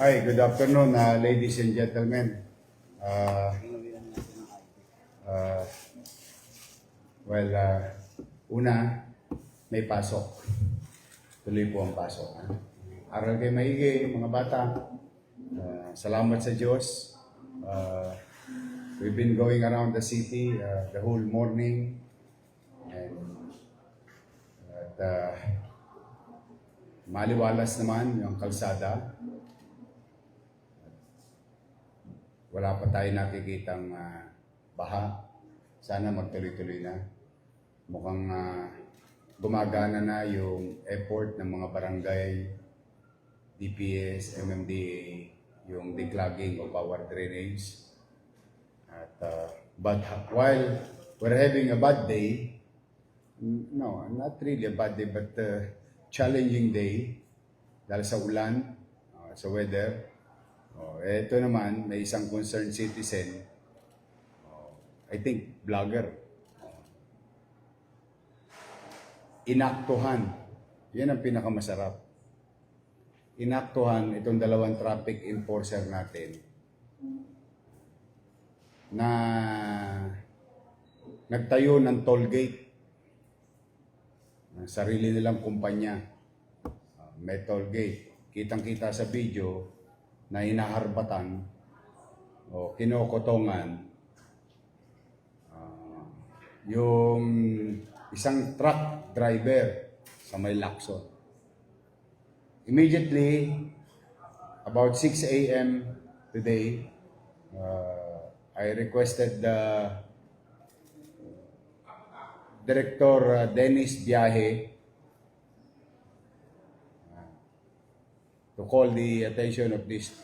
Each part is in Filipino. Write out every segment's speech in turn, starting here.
Hi, good afternoon, uh, ladies and gentlemen. Uh, uh, well, uh, una, may pasok. Tuloy po ang pasok. Ha? Aral kayo maigi, mga bata. Uh, salamat sa Diyos. Uh, we've been going around the city uh, the whole morning. And at uh, maliwalas naman yung kalsada. Wala pa tayo nakikitang ah, baha. Sana magtuloy-tuloy na. Mukhang ah, gumagana na yung effort ng mga barangay, DPS, MMDA, yung declogging of our drainage. At, ah, but while we're having a bad day, no, not really a bad day, but uh, challenging day dahil sa ulan, ah, sa weather, Oh, eto naman, may isang concerned citizen. Oh, I think vlogger. Oh. Inaktuhan. Yan ang pinakamasarap. Inaktuhan itong dalawang traffic enforcer natin na nagtayo ng toll gate ng sarili nilang kumpanya. Ah, may toll gate. Kitang-kita sa video, na inaharbatan o kinokotongan ah, yung isang truck driver sa may Lacson. Immediately, about 6 a.m. today, uh, I requested the Director uh, Dennis Biahe to call the attention of these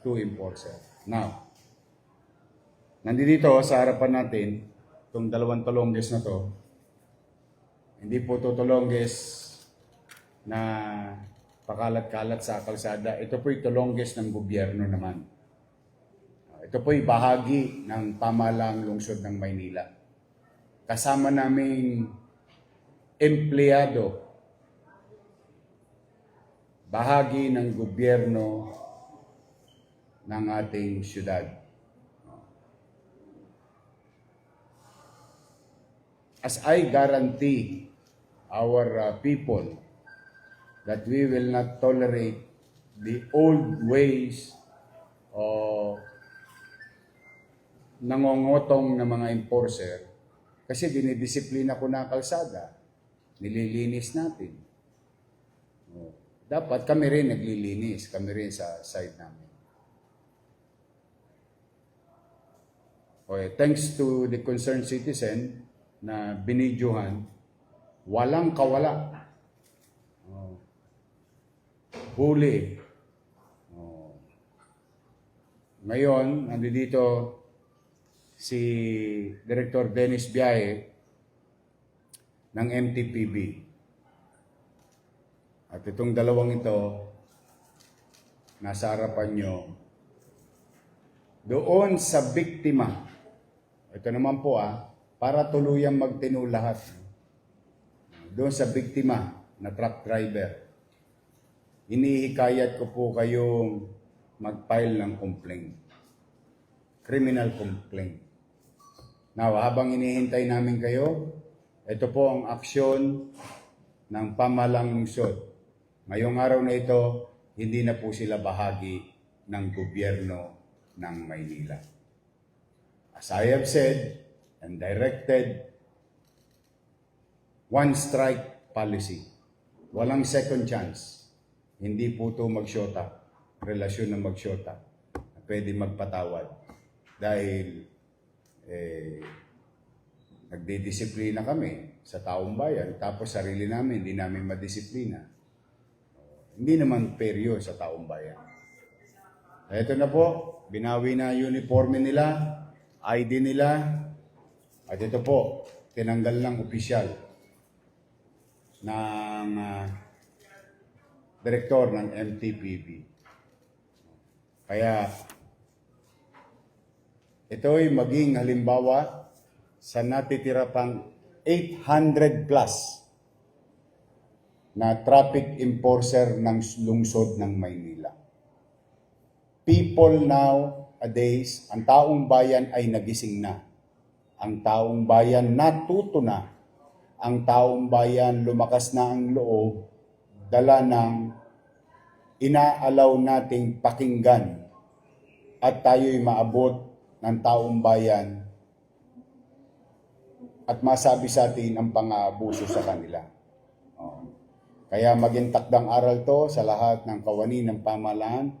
two enforcers. Now, nandito sa harapan natin, itong dalawang tolongges na to, hindi po to tolongges na pakalat-kalat sa kalsada. Ito po yung tolongges ng gobyerno naman. Ito po yung bahagi ng pamalang lungsod ng Maynila. Kasama naming empleyado bahagi ng gobyerno ng ating syudad. As I guarantee our uh, people that we will not tolerate the old ways of nangongotong ng mga enforcer kasi dinidisiplina ko na kalsada, nililinis natin. Dapat kami rin naglilinis, kami rin sa side namin. Okay, thanks to the concerned citizen na binidyohan, walang kawala. Oh. Huli. Oh. Ngayon, nandito si Director Dennis Biaye ng MTPB. At itong dalawang ito, nasa harapan nyo, doon sa biktima, ito naman po ah, para tuluyang magtino lahat. Doon sa biktima na truck driver, inihikayat ko po kayong mag-file ng complaint. Criminal complaint. Now, habang inihintay namin kayo, ito po ang aksyon ng pamalang lungsod. Ngayong araw na ito, hindi na po sila bahagi ng gobyerno ng Maynila. As I have said and directed, one strike policy. Walang second chance. Hindi po ito magsyota. Relasyon na magsyota. Pwede magpatawad. Dahil eh, nagdidisiplina kami sa taong bayan. Tapos sarili namin, hindi namin madisiplina. Hindi naman fair yun sa taong bayan. Ito na po, binawi na uniforme nila, ID nila, at ito po, tinanggal ng opisyal ng ah, direktor ng MTPB. Kaya, ito'y maging halimbawa sa natitira pang 800 plus na traffic enforcer ng lungsod ng Maynila. people nowadays, ang taong bayan ay nagising na. Ang taong bayan natuto na. Ang taong bayan lumakas na ang loob, dala ng inaalaw nating pakinggan at tayo'y maabot ng taong bayan at masabi sa atin ang pang-aabuso sa kanila. Oo. Kaya maging takdang aral to sa lahat ng kawani ng pamalaan.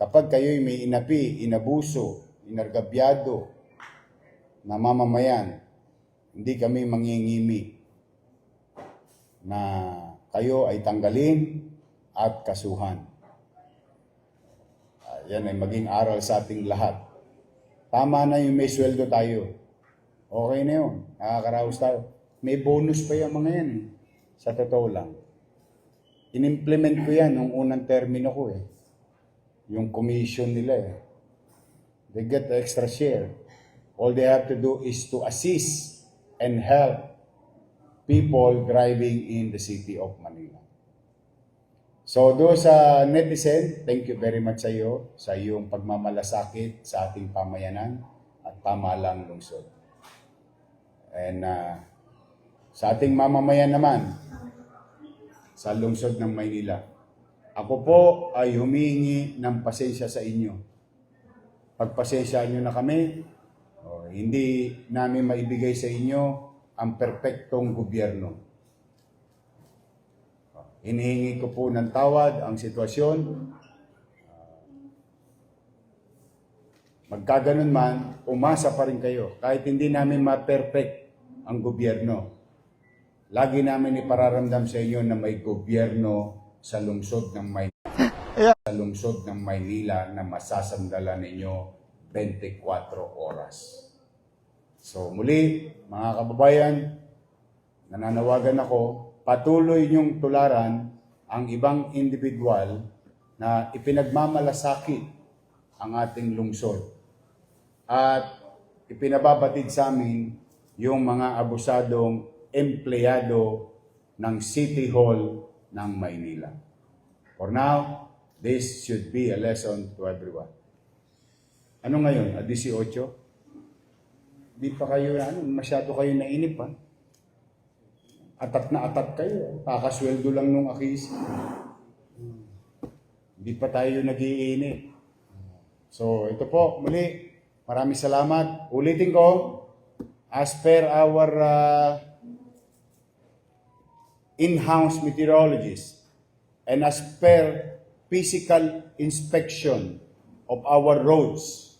Kapag kayo'y may inapi, inabuso, inargabyado na mamamayan, hindi kami mangingimi na kayo ay tanggalin at kasuhan. Ah, yan ay maging aral sa ating lahat. Tama na yung may sweldo tayo. Okay na yun. Nakakaraos tayo. May bonus pa yung mga yan eh. Sa totoo lang. In-implement ko yan nung unang termino ko eh. Yung commission nila eh. They get the extra share. All they have to do is to assist and help people driving in the city of Manila. So do sa netizen, thank you very much sa iyo sa iyong pagmamalasakit sa ating pamayanan at pamalang lungsod. And uh, sa ating mamamayan naman, sa lungsod ng Maynila, ako po ay humingi ng pasensya sa inyo. Pagpasensyaan nyo na kami, o, hindi namin maibigay sa inyo ang perpektong gobyerno. Hinihingi ko po ng tawad ang sitwasyon. Magkaganon man, umasa pa rin kayo. Kahit hindi namin ma-perfect ang gobyerno. Lagi namin ipararamdam sa inyo na may gobyerno sa lungsod ng Maynila. Sa lungsod ng Maynila na masasandalan ninyo 24 oras. So muli, mga kababayan, nananawagan ako, patuloy niyong tularan ang ibang individual na ipinagmamalasakit ang ating lungsod. At ipinababatid sa amin yung mga abusadong empleyado ng City Hall ng Maynila. For now, this should be a lesson to everyone. Ano ngayon? A 18? Di pa kayo, ano, masyado kayo nainip ha? Atat na atat kayo. Kakasweldo lang nung akis. Hindi pa tayo nagiinip. So, ito po, muli, maraming salamat. Ulitin ko, as per our uh, in-house meteorologist and as per physical inspection of our roads,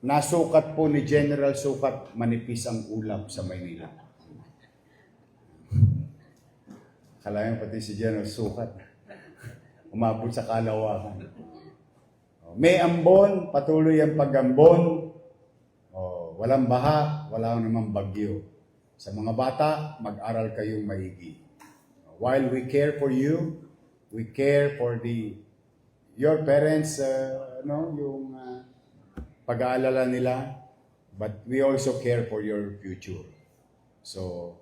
nasukat po ni General Sukat manipis ang ulap sa Maynila. Kalayan pati si General Sukat. Umabot sa kalawakan. May ambon, patuloy ang pag-ambon. Walang baha, wala namang bagyo. Sa mga bata, mag-aral kayong maigi. While we care for you, we care for the your parents, uh, no, yung uh, pag-aalala nila, but we also care for your future. So,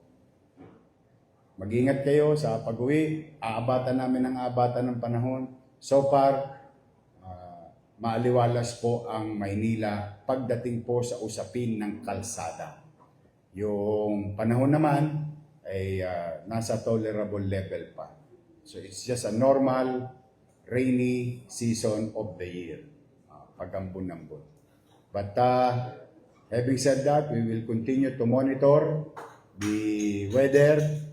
mag-ingat kayo sa pag-uwi. Aabatan namin ang aabatan ng panahon. So far, maaliwalas po ang Maynila pagdating po sa usapin ng kalsada. Yung panahon naman ay uh, nasa tolerable level pa. So it's just a normal rainy season of the year. Uh, pagambon-ambon. But uh, having said that, we will continue to monitor the weather